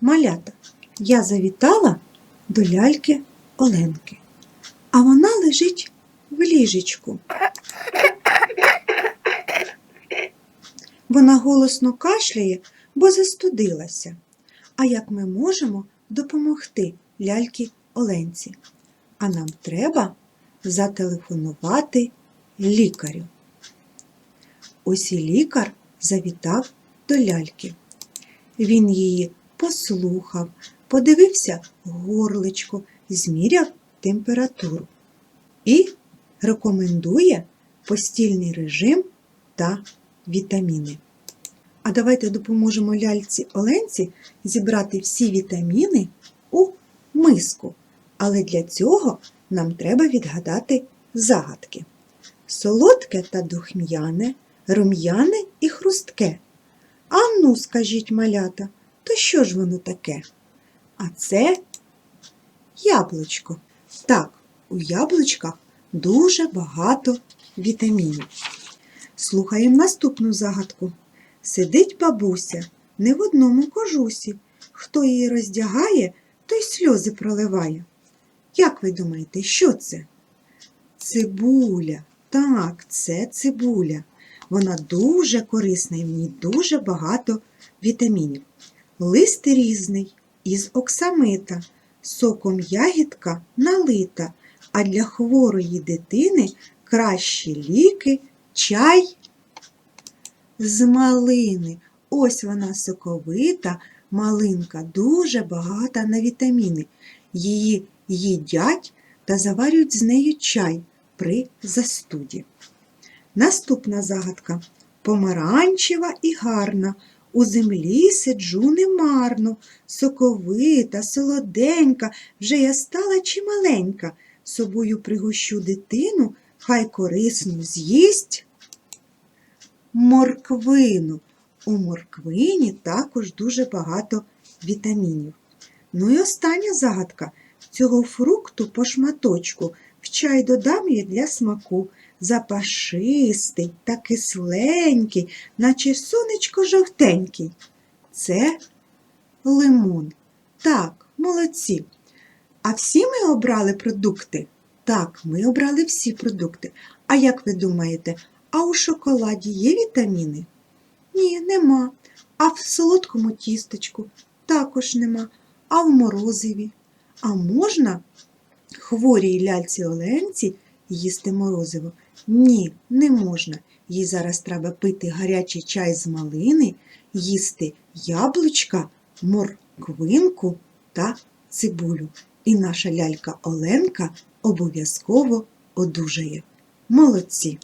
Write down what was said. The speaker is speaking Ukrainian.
Малята, я завітала до ляльки Оленки, а вона лежить в ліжечку. Вона голосно кашляє, бо застудилася. А як ми можемо допомогти ляльці Оленці? А нам треба зателефонувати лікарю. Ось і лікар завітав до ляльки. Він її послухав, подивився горличко, зміряв температуру і рекомендує постільний режим та вітаміни. А давайте допоможемо ляльці Оленці зібрати всі вітаміни у миску. Але для цього нам треба відгадати загадки. Солодке та духм'яне, рум'яне і хрустке. А ну, скажіть, малята, то що ж воно таке? А це яблучко. Так, у яблучках дуже багато вітамінів. Слухаємо наступну загадку. Сидить бабуся не в одному кожусі. Хто її роздягає, той сльози проливає. Як ви думаєте, що це? Цибуля. Так, це цибуля. Вона дуже корисна і в ній дуже багато вітамінів. Лист різний, із оксамита, соком ягідка налита, а для хворої дитини кращі ліки, чай з малини. Ось вона соковита, малинка, дуже багата на вітаміни. Її їдять та заварюють з нею чай при застуді. Наступна загадка помаранчева і гарна. У землі сиджу немарно, соковита, солоденька, вже я стала чималенька. Собою пригощу дитину, хай корисну з'їсть морквину. У морквині також дуже багато вітамінів. Ну і остання загадка. Цього фрукту по шматочку в чай додам я для смаку. Запашистий та кисленький, наче сонечко жовтенький. Це лимон. Так, молодці. А всі ми обрали продукти? Так, ми обрали всі продукти. А як ви думаєте, а у шоколаді є вітаміни? Ні, нема. А в солодкому тістечку також нема. А в морозиві? А можна хворій ляльці Оленці їсти морозиво? Ні, не можна. Їй зараз треба пити гарячий чай з малини, їсти яблучка, морквинку та цибулю. І наша лялька Оленка обов'язково одужає. Молодці!